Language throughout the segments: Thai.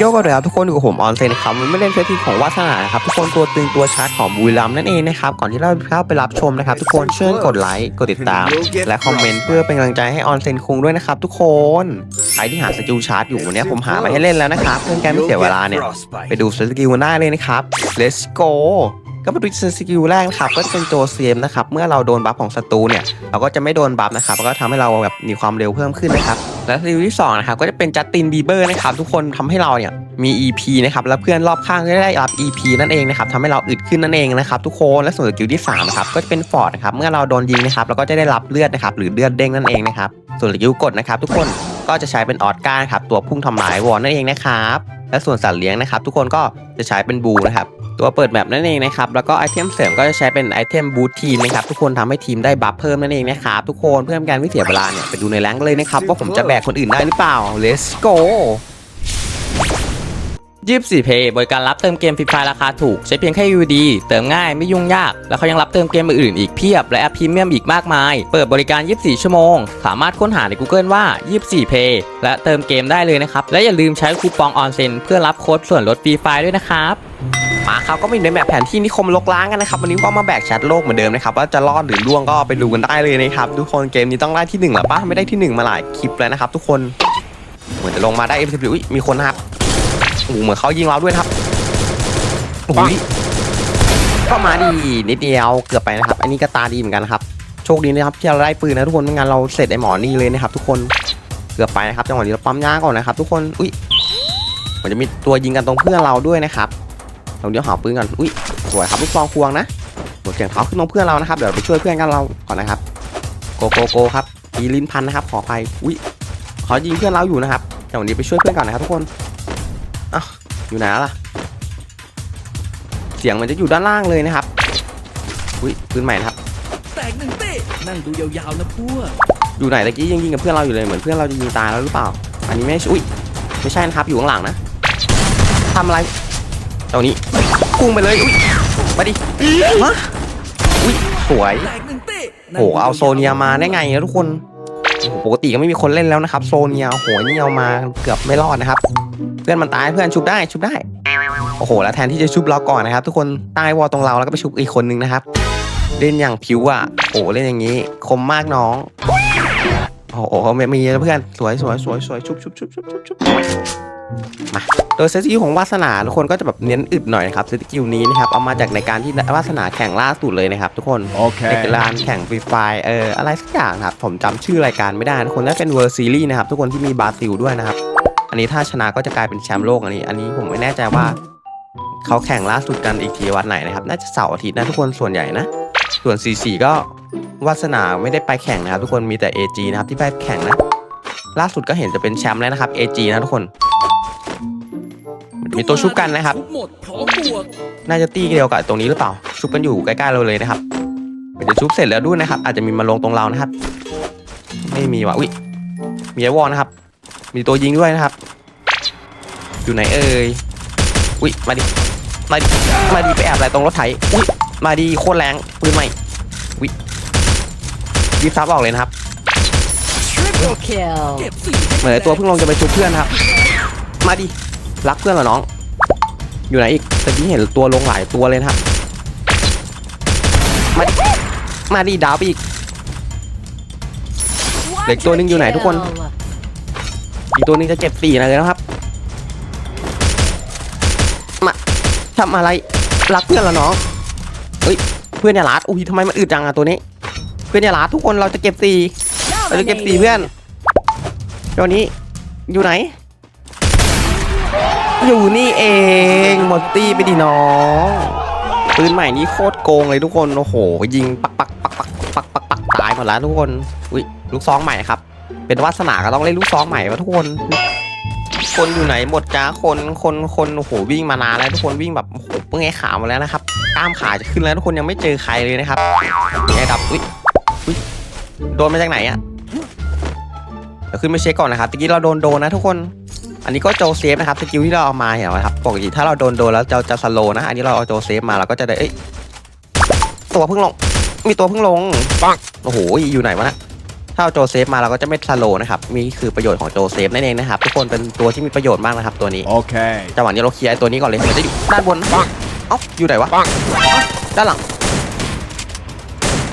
โยกกันเลยครับทุกคนอยู่กับผมออนเซนครับมันไม่เล่นเซตทีมของวาสนานะครับทุกคนตัวตึงตัวชาร์จของบุรีรัมย์นั่นเองนะครับก่อนที่เราจะเข้าไปรับชมนะครับ ทุกคนช่วยกดไลค์กดติดตาม และคอมเมนต์เพื่อเป็นกำลังใจให้ออนเซนคุงด้วยนะครับทุกคนใครที่หาสกิลชาร์จอยู่วันนี้ผมหามาให้เล่นแล้วนะครับเพื่อการไม่เสียเวลาเนี่ยไปดูสกิลกันได้เลยนะครับ let's go ก็มาดูสกิลแรกนะครับก็จะเป็นโจเซียมนะครับเมื่อเราโดนบัฟของศัตรูเนี่ยเราก็จะไม่โดนบัฟนะครับแล้วก็ทำให้เราแบบมีความเร็วเพิ่มขึ้นนะครับ และสกิลที่สองนะครับก็จะเป็นจัสตินบีเบอร์นะครับทุกคนทำให้เราเนี่ยมี EP นะครับแล้วเพื่อนรอบข้างก็ได้รับ EP นั่นเองนะครับทำให้เราอึดขึ้นนั่นเองนะครับทุกคนและส่วนสกิลที่สามนะครับก็จะเป็นฟอร์ดนะครับเมื่อเราโดนยิงนะครับเราก็จะได้รับเลือดนะครับหรือเลือดเด้งนั่นเองนะครับส่วนสกิลกดนะครับ ทุกคนก็จะใช้เป็นออสการ์นะครับตัวพุ่งทำลายวอลนั่นเองนะครับและส่วนสัตว์เลี้ยงนะครับ ทุกคนก็จะใช้เป็นบูนะครับ ตัวเปิดแบบนั่นเองนะครับแล้วก็ไอเทมเสริมก็จะใช้เป็นไอเทมบูททีมนะครับทุกคนทำให้ทีมได้บัฟเพิ่มนั่นเองนะครับทุกคนเพื่อเป็นการไม่เสียเวลาเนี่ยไปดูในแรงเลยนะครับว่าผมจะแบกคนอื่นได้หรือเปล่า let's go 24 Pay บริการรับเติมเกมฟรีไฟราคาถูก ใช้เพียงแค่ UD เติมง่ายไม่ยุ่งยาก แล้วเขายังรับเติมเกมอื่นอีกเพียบ และแอปพรีเมียมอีกมากมาย เปิดบริการ 24 ชั่วโมง สามารถค้นหาใน Google ว่า 24 Pay และเติมเกมได้เลยนะครับ และอย่าลืมใช้คูปองออนเซนเพื่อรับโค้ดส่วนลดฟรีไฟด้วยนะครับ มาครับก็มาอยู่ในแบบแผนที่นิคมลกล้างกันนะครับวันนี้ก็มาแบกแชทโลกเหมือนเดิมนะครับว่าจะรอดหรือล่วงก็ไปดูกันได้เลยนะครับทุกคนเกมนี้ต้องได้ที่หนึ่งแล้วปะไม่ได้ที่หนึ่งมาหลายคลิปแล้วนะครับ ทุกคนเหมือนจะลงมาได้ f อ w อุ้ยมีคนนะครับโอ้โหเหมือนเขายิงเราด้วยนะครับโอ้โหก็มาดีนิดเดียวเกือบไปนะครับ อันนี้ก็ตาดีเหมือนกันนะครับโชคดีนะครับที่เราได้ปืนนะทุกคนไม่งั้นเราเสร็จไอ้หมอนี่เลยนะครับ ทุกคนเกือบไปนะครับจังหวะนี้เราปั๊มยาก่อนนะครับ ทุกคนอุ้ยมันจะมีตัวยิงกันตรงเพื่อนเราด้วยนะครับ เราเดี๋ยวหาปืนก่อนอุ้ยสวยครับลูกซองควงนะหมดเสียงเท้าขึ้นตรงเพื่อนเรานะครับเดี๋ยวไปช่วยเพื่อนกันเราก่อนนะครับโกโกโกครับมีลิ้นพันนะครับขอไปอุ้ยเขายิงเพื่อนเราอยู่นะครับเดี๋ยววันนี้ไปช่วยเพื่อนก่อนนะครับทุกคนอ้าวอยู่ไหนแล้วล่ะ เสียงมันจะอยู่ด้านล่างเลยนะครับอุ้ยปืนใหม่นะครับแตกหนึ่งเต้นั่งดูยาวๆนะพวกอยู่ไหนตะกี้ยังยิงกับเพื่อนเราอยู่เลยเหมือนเพื่อนเราจะยิงตายแล้วหรือเปล่า อันนี้ไม่ใช่อุ้ยไม่ใช่นะครับอยู่ข้างหลังนะทำอะไร ตรงนี้พุ่งไปเลยอุ้ยมาดิฮะอุ้ยสวยแตกหนึ่งเต้โหเอาโซเนียมาได้ไงนะทุกคนโอ้โหปกติก็ไม่มีคนเล่นแล้วนะครับ โซเนียโอ้โหนี่เอามาเกือบไม่รอดนะครับ เพื่อนมันตายเพื่อนชุบได้ชุบได้โอ้โห แล้วแทนที่จะชุบเราก่อนนะครับ ทุกคนใต้วอลตรงเราแล้วก็ไปชุบอีกคนนึงนะครับ เล่นอย่างผิวอะโอ้โหเล่นอย่างนี้ คมมากน้องโอ้โหไม่มีเพื่อนสวยสวยสวยสวยชุบชุบชุบชุบชุบชุบ มาโดยเซตสกิลของวาสนาทุกคนก็จะแบบเน้นอึดหน่อยนะครับเซตสกิลนี้นะครับเอามาจากในการที่วาสนาแข่งล่าสุดเลยนะครับทุกคนในการแข่งฟรีไฟเอออะไรสักอย่างครับผมจำชื่อรายการไม่ได้ทุกคนน่าจะเป็นเวอร์ซีรีส์นะครับทุกคนที่มีบราซิลด้วยนะครับอันนี้ถ้าชนะก็จะกลายเป็นแชมป์โลกอันนี้ อันนี้ผมไม่แน่ใจว่าเขาแข่งล่าสุดกันอีกทีวันไหนนะครับน่าจะเสาร์อาทิตย์นะทุกคนส่วนใหญ่นะ ส่วน C4 ก็วาสนาไม่ได้ไปแข่งนะครับ ทุกคนมีแต่ AG นะครับที่ไปแข่งนะล่าสุดก็เห็นจะเป็นแชมป์แล้วนะครับ AG นะทุกคน มีตัวชุบกันนะครับชุบหมดพร้อมบวกน่าจะตีเดียวกับตรงนี้หรือเปล่า ชุบกันอยู่ใกล้ๆเราเลยนะครับเดี๋ยวชุบเสร็จแล้วด้วยนะครับ อาจจะมีมาลงตรงเรานะครับ ไม่มีว่ะอุ้ยมีไอวอลนะครับ มีตัวยิงด้วยนะครับ อยู่ไหนเอ่ยอุ้ยมาดิมาดิมาดิไปแอบอะไรตรงรถไถอุ้ยมาดิโคตรแรงปืนใหม่อุ้ยยิบซับออกเลยนะครับ Triple kill. เก็บสี่เหมือนไอ้ตัวเพิ่งลงจะไปชุบเพื่อนนะครับ มาดิ รักเพื่อนเหรอน้อง อยู่ไหนอีกแต่ที่เห็นตัวลงหลายตัวเลยนะครับมาดิมาดิดาวไปอีกเด็กตัวหนึ่งอยู่ไหนทุกคน Kill. อีกตัวหนึงจะเจ็บสี่นะเลยนะครับ มาทำอะไรรักเพื่อนเหรอน้อง เฮ้ยเพื่อนอย่าลัดอุ้ยทำไมมันอึดจังอะตัวนี้ เพื่อนอย่าลัดทุกคนเราจะเก็บสี่เราจะเก็บสี่เพื่อนตัวนี้อยู่ไหน อยู่นี่เองมดตีไปดิน้องปืนใหม่นี้โคตรโกงเลยทุกคนโอ้โห ยิงปักปักปักปักปักปักปักตายหมดแล้วทุกคนอุ้ยลูกซองใหม่ครับ เป็นวาสนาก็ต้องเล่นลูกซองใหม่วะทุกคน คนอยู่ไหนหมดจ้าคนคนคนโอ้โหวิ่งมานานแล้วทุกคนวิ่งแบบโอ้โหเพิ่งไอ้ขามาแล้วนะครับกล้ามขาจะขึ้นแล้วทุกคนยังไม่เจอใครเลยนะครับไอ้ดับอุ้ยอุ้ยโดนมาจากไหนอะเดี๋ยวขึ้นไปเช็คก่อนนะครับตะกี้เราโดนโดนนะทุกคน อันนี้ก็โจเซฟนะครับสกิลที่เราเอามาเห็นไหมครับปกติถ้าเราโดนโดนแล้วเราจะสโลว์นะ อันนี้เราเอาโจเซฟมาเราก็จะได้เอ้ยตัวเพิ่งลง มีตัวเพิ่งลงปังโอ้โหอยู่ไหนวะนะถ้าเอาโจเซฟมาเราก็จะไม่สโลว์นะครับมีคือประโยชน์ของโจเซฟนั่นเองนะครับทุกคนเป็นตัวที่มีประโยชน์มากนะครับตัวนี้ Okay. จังหวะนี้เราเคลียร์ไอ้ตัวนี้ก่อนเลยมันจะอยู่ด้านบนเอ้าอยู่ไหนวะด้านหลัง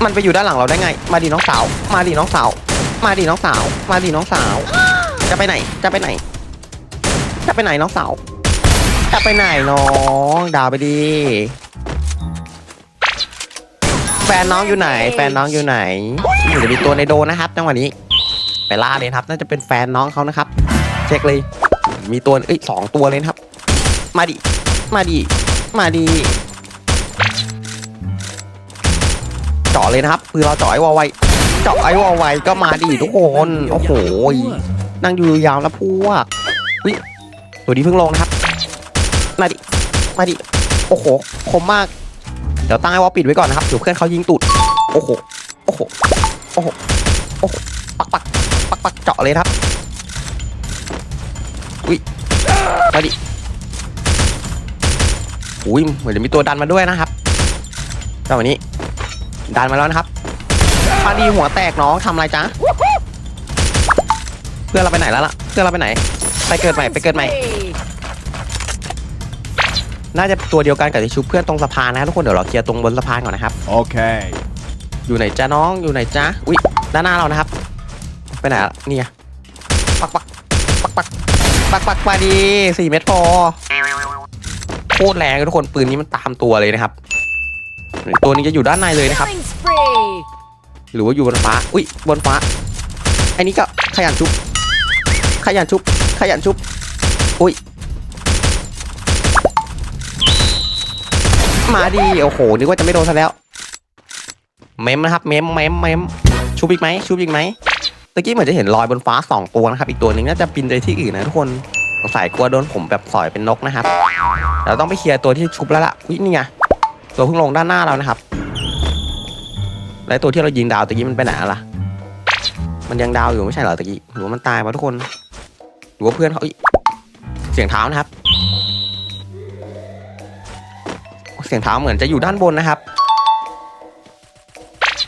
มันไปอยู่ด้านหลังเราได้ไง มาดีน้องสาว มาดีน้องสาว มาดีน้องสาว มาดีน้องสาว จะไปไหนจะไปไหน จะไปไหนน้องสาวจะไปไหนน้องด่าไปดี แฟนน้องอยู่ไหน แฟนน้องอยู่ไหนมันจะมีตัวในโดนะครับจังหวะนี้ ไปล่าเลยครับ น่าจะเป็นแฟนน้องเขานะครับ เช็คเลย มีตัวเอ้ยสองตัวเลยครับ มาดิ มาดิ มาดิเจาะเลยนะครับคือเราเจาะไอ้วอไวเจาะไอ้วอไวก็มาดิทุกคน โอ้โหนั่งอยู่ยาวแล้วพวกวิ ตัวนี้เพิ่งลงนะครับ มาดิ มาดิ โอ้โห คมมาก เดี๋ยวตั้งไอ้วอลปิดไว้ก่อนนะครับ เดี๋ยวเพื่อนเขายิงตูด โอ้โห โอ้โห โอ้โห โอ้โห ปักปักปักปักเจาะเลยครับวิมาดิ อุ้ย เหมือนจะมีตัวดันมาด้วยนะครับเจังหวะนี้ ดันมาแล้วนะครับมาดีหัวแตกน้องทำอะไรจ๊ะ เพื่อนเราไปไหนแล้วล่ะ เพื่อนเราไปไหน ไปเกิดใหม่ ไปเกิดใหม่ น่าจะตัวเดียวกันกับที่ชุบเพื่อนตรงสะพานนะครับทุกคนเดี๋ยวเราเคลียร์ตรงบนสะพานก่อนนะครับ Okay. อยู่ไหนจ้าน้องอยู่ไหนจ้าอุ้ยด้านหน้าเรานะครับ ไปไหนละเนี่ยปักปักปักปักปักปักมาดีสี่เมตรพอโคตรแรงเลยทุกคนปืนนี้มันตามตัวเลยนะครับ ตัวนี้จะอยู่ด้านในเลยนะครับ Killing spree. หรือว่าอยู่บนฟ้าอุ้ยบนฟ้าอันนี้ก็ขยันชุบ ขยันชุบ ขยันชุบอุ้ย มาดีโอ้โห นึกว่าจะไม่โดนซะแล้ว เมมนะครับ เมมเมมเมมชุบอีกไหมชุบอีกไหมตะกี้เหมือนจะเห็นรอยบนฟ้าสองตัวนะครับ อีกตัวหนึ่งน่าจะบินไปที่อื่นนะทุกคนสงสัยกลัวโดนผมแบบสอยเป็นนกนะครับ เราต้องไปเคลียร์ตัวที่ชุบแล้วล่ะอุ้ยนี่ไงตัวเพิ่งลงด้านหน้าเรานะครับ แล้วตัวที่เรายิงดาวตะกี้มันไปไหนล่ะ มันยังดาวอยู่ไม่ใช่เหรอตะกี้หรือว่ามันตายวะทุกคนหรือว่าเพื่อนเขาเสียงเท้านะครับ เสียงเท้าเหมือนจะอยู่ด้านบนนะครับ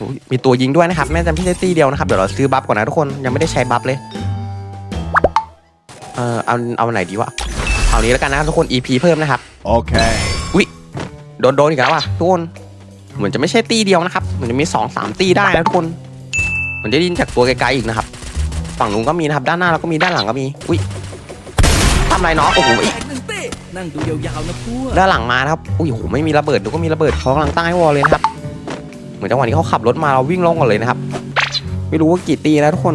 อุ๊ยมีตัวยิงด้วยนะครับ แม้จะไม่ใช่ตีเดียวนะครับ เดี๋ยวเราซื้อบัฟก่อนนะทุกคนยังไม่ได้ใช้บัฟเลย เออเอาเอาไหนดีวะเอานี้แล้วกันนะครับทุกคน EP เพิ่มนะครับ Okay. โดนโดนอีกแล้วอะทุกคนเหมือนจะไม่ใช่ตีเดียวนะครับเหมือนจะมีสองสามตีได้นะทุกคนเหมือนจะได้ยินจากตัวไกลๆอีกนะครับ ฝั่งนู้นก็มีนะครับ ด้านหน้าเราก็มีด้านหลังก็มีอุ้ยทำไรน้องโอ้โหแตอีกห นึ่งเต้นั่งดูยาวๆนะพวกด้านหลังมานะครับอุ้ยโอ้โหไม่มีระเบิดดูก็มีระเบิดเขากำลังตั้งให้วอลเลยนะครับ เหมือนจังหวะนี้เขาขับรถมาเราวิ่งลงก่อนเลยนะครับ ไม่รู้ว่ากี่ตีนะทุกคน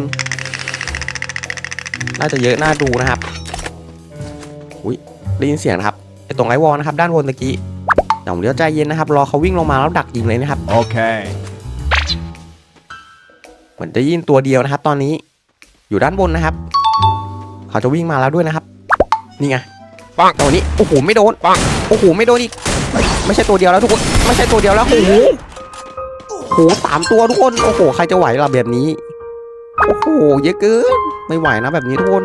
น่าจะเยอะน่าดูนะครับอุ้ยได้ยินเสียงนะครับไอตรงไอวอลนะครับด้านบนตะกี้เดี๋ยวผมเดี๋ยวใจเย็นนะครับรอเขาวิ่งลงมาแล้วดักยิงเลยนะครับ Okay. เหมือนจะยินตัวเดียวนะครับ ตอนนี้ อยู่ด้านบนนะครับ เขาจะวิ่งมาแล้วด้วยนะครับ นี่ไง ปังตัวนี้โอ้โหไม่โดนปังโอ้โหไม่โดนอีกไม่ใช่ตัวเดียวแล้วทุกคนไม่ใช่ตัวเดียวแล้วโอ้โหโอ้โหสามตัวทุกคนโอ้โหใครจะไหวล่ะแบบนี้โอ้โหเยอะเกินไม่ไหวนะแบบนี้ทุกคน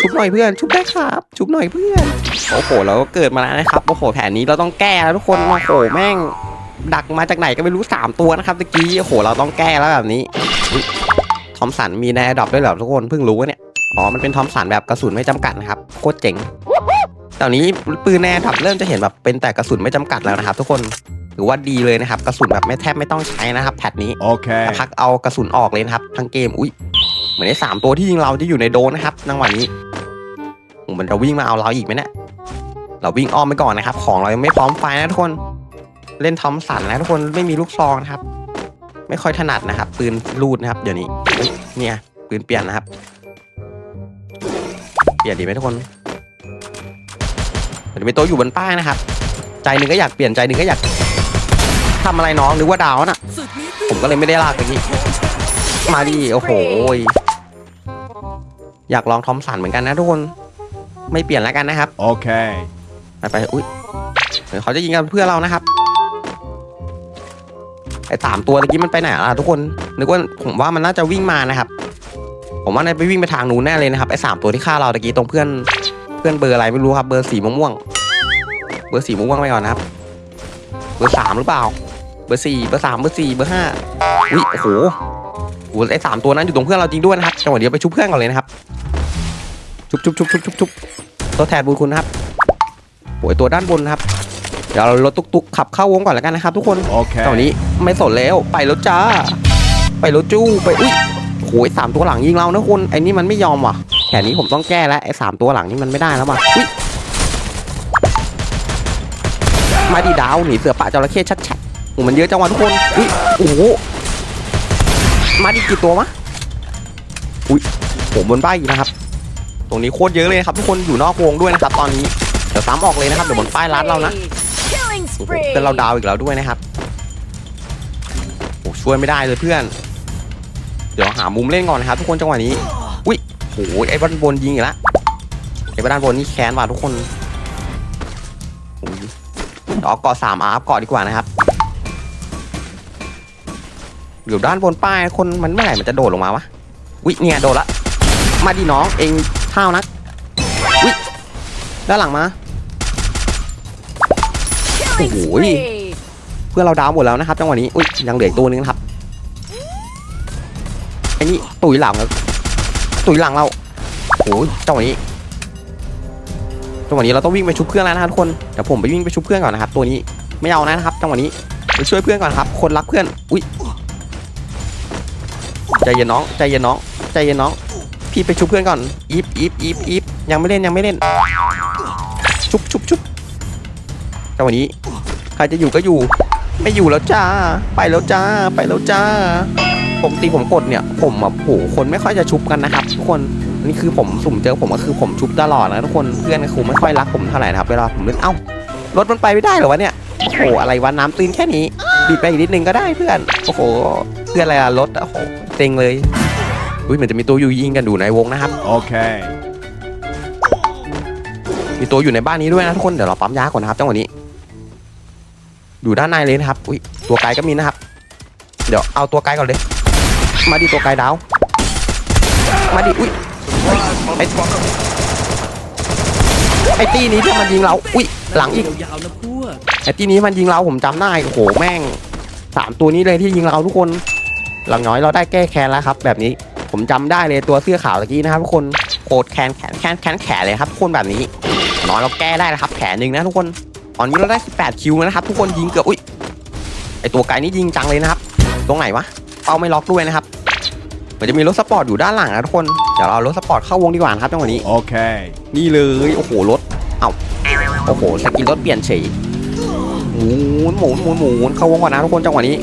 ชุบหน่อยเพื่อนชุบได้ครับ ชุบหน่อยเพื่อนโอ้โหเราก็เกิดมาแล้วนะครับโอ้โหแผนนี้เราต้องแก้แล้วทุกคนโอ้โหแม่ง ดักมาจากไหนก็ไม่รู้สามตัวนะครับตะกี้โอ้โหเราต้องแก้แล้วแบบนี้ทอมสันมีในดอปด้วยเหรอทุกคนเพิ่งรู้เนี่ยอ๋อมันเป็นทอมสันแบบกระสุนไม่จำกัดนะครับโคตรเจ๋ง ตอนนี้ปืนในดับเริ่มจะเห็นแบบเป็นแต่กระสุนไม่จำกัดแล้วนะครับทุกคนถือว่าดีเลยนะครับกระสุนแบบไม่แทบไม่ต้องใช้นะครับแพทนี้ Okay. พักเอากระสุนออกเลยนะครับทั้งเกมอุ้ยเหมือนไอ้สามตัวที่ยิงเราจะอยู่ในโดนนะครับจังหวะนี้โอ้มันจะวิ่งมาเอาเราอีกไหมเนี่ยเราวิ่งอ้อมไปก่อนนะครับ ของเรายังไม่พร้อมไฟนะทุกคน เล่นทอมสันนะทุกคนไม่มีลูกซองนะครับ ไม่ค่อยถนัดนะครับ ปืนลูดนะครับ เดี๋ยวนี้อุ๊ยเนี่ยปืนเปลี่ยนนะครับ เปลี่ยนดีไหมทุกคน มันจะเป็นตัวอยู่บนป้ายนะครับ ใจหนึ่งก็อยากเปลี่ยนใจหนึ่งก็อยากทำอะไรน้องหรือว่าดาวน่ะศึกนี้ผมก็เลยไม่ได้ลากไปนี่มาดิโอ้โหยอยากลองทอมสันเหมือนกันนะทุกคน ไม่เปลี่ยนแล้วกันนะครับ Okay. ไปไปอุ้ยเหมือนเขาจะยิงกันเพื่อเรานะครับไอ้สามตัวตะกี้มันไปไหนล่ะทุกคนนึกว่าผมว่ามันน่าจะวิ่งมานะครับ ผมว่าน่าจะไปวิ่งไปทางนู้นแน่เลยนะครับไอ้สามตัวที่ฆ่าเราตะกี้ตรงเพื่อนเพื่อนเบอร์อะไรไม่รู้ครับ เบอร์สีม่วงๆเบอร์สีม่วงๆไปก่อนนะครับ เบอร์สามหรือเปล่า เบอร์สี่เบอร์สามเบอร์สี่เบอร์ห้าอุ้ยโอ้โหอ้ไอ้สามตัวนั้นอยู่ตรงเพื่อนเราจริงด้วยนะครับจังหวะเดียวไปชุบเพื่อนก่อนเลยนะครับ ชุบชุบชุบชุบชุบชุบตัวแทนบุญคุณนะครับโอ้ยตัวด้านบนนะครับ เดี๋ยวเรารถตุกตุกขับเข้าวงก่อนแล้วกันนะครับ ทุกคน Okay. ตอนนี้ไม่สนแล้วไปแล้วจ้า ไปแล้วจู้ไปอุ้ยโหยสามตัวหลังยิงเรานะคุณไอ้นี่มันไม่ยอมว่ะ แผนนี้ผมต้องแก้แล้วไอ้สามตัวหลังนี่มันไม่ได้แล้วว่ะอุ้ยมาดีดาวหนีเสือป่าจระเข้ชัดๆโอ้มันเยอะจังวะทุกคนอุ้ยโอ้โหมาดีกี่ตัวมะอุ้ยผมบนป้ายอีกนะครับ ตรงนี้โคตรเยอะเลยนะครับทุกคนอยู่นอกวงด้วยนะครับ ตอนนี้เดี๋ยวซ้ำออกเลยนะครับเดี๋ยวบนป้ายร้านเรานะ Killing โอ้โห spree. เป็นเราดาวอีกแล้วด้วยนะครับโอ้ช่วยไม่ได้เลยเพื่อน เดี๋ยวหามุมเล่นก่อนนะครับทุกคนจังหวะนี้อุ้ยโอ้โหไอ้บ้านบนยิงอีกแล้วไอ้บ้านบนนี่แค้นว่ะทุกคนโอ้ยเดี๋ยวเอาเกาะสามอาร์ฟเกาะดีกว่านะครับอยู่ด้านบนป้ายคนมันเมื่อไหร่มันจะโดดลงมาวะอุ้ยเนี่ยโดดละมาดิน้องเองเท่านักอุ้ยด้านหลังมา Killing Ôi. spree. เพื่อเราดาวหมดแล้วนะครับจังหวะนี้อุ้ยยังเหลืออีกตัวนึงนะครับไอ้นี่ตุยหลังแล้ว ตุยหลังเราโอ้ยจังหวะนี้จังหวะนี้เราต้องวิ่งไปชุบเพื่อนแล้วนะครับทุกคนเดี๋ยวผมไปวิ่งไปชุบเพื่อนก่อนนะครับตัวนี้ไม่เอานะครับจังหวะนี้ไปช่วยเพื่อนก่อนครับ คนรักเพื่อนอุ้ยใจเย็นน้องใจเย็นน้องใจเย็นน้อง พี่ไปชุบเพื่อนก่อนอีฟอีฟอีฟอีฟยังไม่เล่นยังไม่เล่น ชุบชุบชุบจังหวะนี้ ใครจะอยู่ก็อยู่ ไม่อยู่แล้วจ้า ไปแล้วจ้า ไปแล้วจ้า ปกติผมกดเนี่ย ผมแบบโหคนไม่ค่อยจะชุบกันนะครับ ทุกคนนี่คือผมสุ่มเจอผมก็คือผมชุบตลอดนะทุกคนเพื่อนก็คงไม่ค่อยรักผมเท่าไหร่นะครับเวลาผมเล่นเอ้ารถมันไปไม่ได้เหรอวะเนี่ยโอ้โหอะไรวะน้ำตื้นแค่นี้บีบไปอีกนิดนึงก็ได้เพื่อนโอ้โหเพื่อนอะไรอะรถอะโอ้โหเต็งเลยอุ้ยเหมือนจะมีตัวอยู่ยิงกันอยู่ในวงนะครับ Okay. มีตัวอยู่ในบ้านนี้ด้วยนะทุกคนเดี๋ยวเราปั๊มยาก่อนนะครับจังหวะนี้อยู่ด้านในเลยนะครับอุ้ยตัวไกลก็มีนะครับ เดี๋ยวเอาตัวไกลก่อนเลย มาดิตัวไกลดาว มาดิอุ้ยไอ้ไอ้ตีนี้ที่มันยิงเรา อุ้ยหลังอีกยาวๆนะพวกไอ้ตีนี้มันยิงเราผมจำได้โอ้โหแม่งสามตัวนี้เลยที่ยิงเราทุกคน หลังน้อยเราได้แก้แค้นแล้วครับ แบบนี้ผมจำได้เลยตัวเสื้อขาวตะกี้นะครับทุกคนโคตรแค้นแขนแค้นแค้นแขนเลยครับทุกคนแบบนี้น้อยเราแก้ได้นะครับแผลหนึ่งนะทุกคนตอนนี้เราได้ 18 คิวแล้วนะครับ ทุกคนยิงเกือบอุ้ยไอตัวไกลนี่ยิงจังเลยนะครับ ตรงไหนวะเป้าไม่ล็อกด้วยนะครับเห มือนจะมีรถสปอร์ตอยู่ด้านหลังนะทุกคน เดี๋ยวเราเอารถสปอร์ตเข้าวงดีกว่านะครับจังหวะนี้ Okay. นี่เลย โอ้โห รถ เอ้า โอ้โห สกินรถเปลี่ยนเฉยหมุนหมุนหมุนหมุนเข้าวงก่อนนะทุกคนจังหวะนี้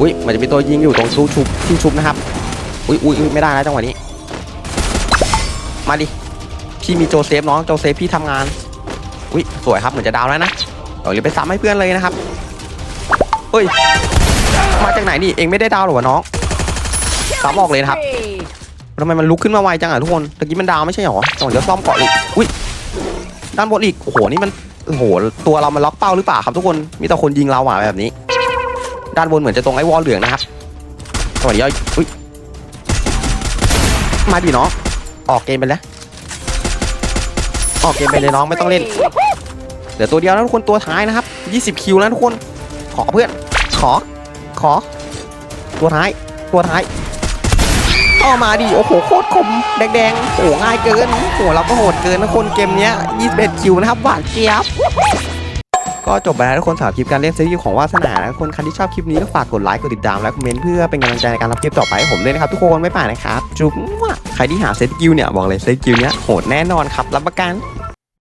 อุ้ย มันจะมีตัวยิงอยู่ตรงชุบชุบที่ชุบนะครับ อุ้ยอุ้ยอุ๊ยไม่ได้นะจังหวะนี้ มาดิ พี่มีโจเซฟน้อง โจเซฟพี่ทำงาน อุ้ย สวยครับ เหมือนจะดาวแล้วนะเดี๋ยวรีบไปซ้ำให้เพื่อนเลยนะครับเฮ้ย มาจากไหนนี่ เองไม่ได้ดาวหรอวะน้อง ซ้ำออกเลยนะครับ Spree. ทำไมมันลุกขึ้นมาไวจังอะทุกคนตะกี้มันดาวไม่ใช่หรอจังหวะเดี๋ยวซ่อมเกาะอีกอุ้ยด้านบนอีกโอ้โหนี่มันโอ้โหตัวเรามันล็อกเป้าหรือเปล่าครับทุกคนมีแต่คนยิงเราอะแบบนี้ ด้านบนเหมือนจะตรงไอ้วอลเหลืองนะครับจังหวะเดียวอุ้ยมาดิน้องออกเกมไปแล้วออกเกมไปเลยน้องไม่ต้องเล่นเหลือตัวเดียวนะทุกคนตัวท้ายนะครับ 20 คิวนะทุกคน ขอเพื่อน ขอ ขอ ตัวท้าย ตัวท้าย ต่อมาดิโอ้โหโคตรคมแดงๆโอ้ง่ายเกินโอ้เราก็โหดเกินนะคนเกมเนี้ย21คิวนะครับหวานเจี๊ยบก็จบไปแล้วทุกคนสำหรับคลิปการเล่นซีรีส์ของวาสนานะทุกคนใครที่ชอบคลิปนี้ก็ฝากกดไลค์กดติดตามและคอมเมนต์เพื่อเป็นกำลังใจในการรับคลิปต่อไปให้ผมด้วยนะครับทุกคนไม่ป่านะครับจุ๊บใครที่หาเซตกิลเนี่ยบอกเลยเซตกิลเนี้ยโหดแน่นอนครับรับประกัน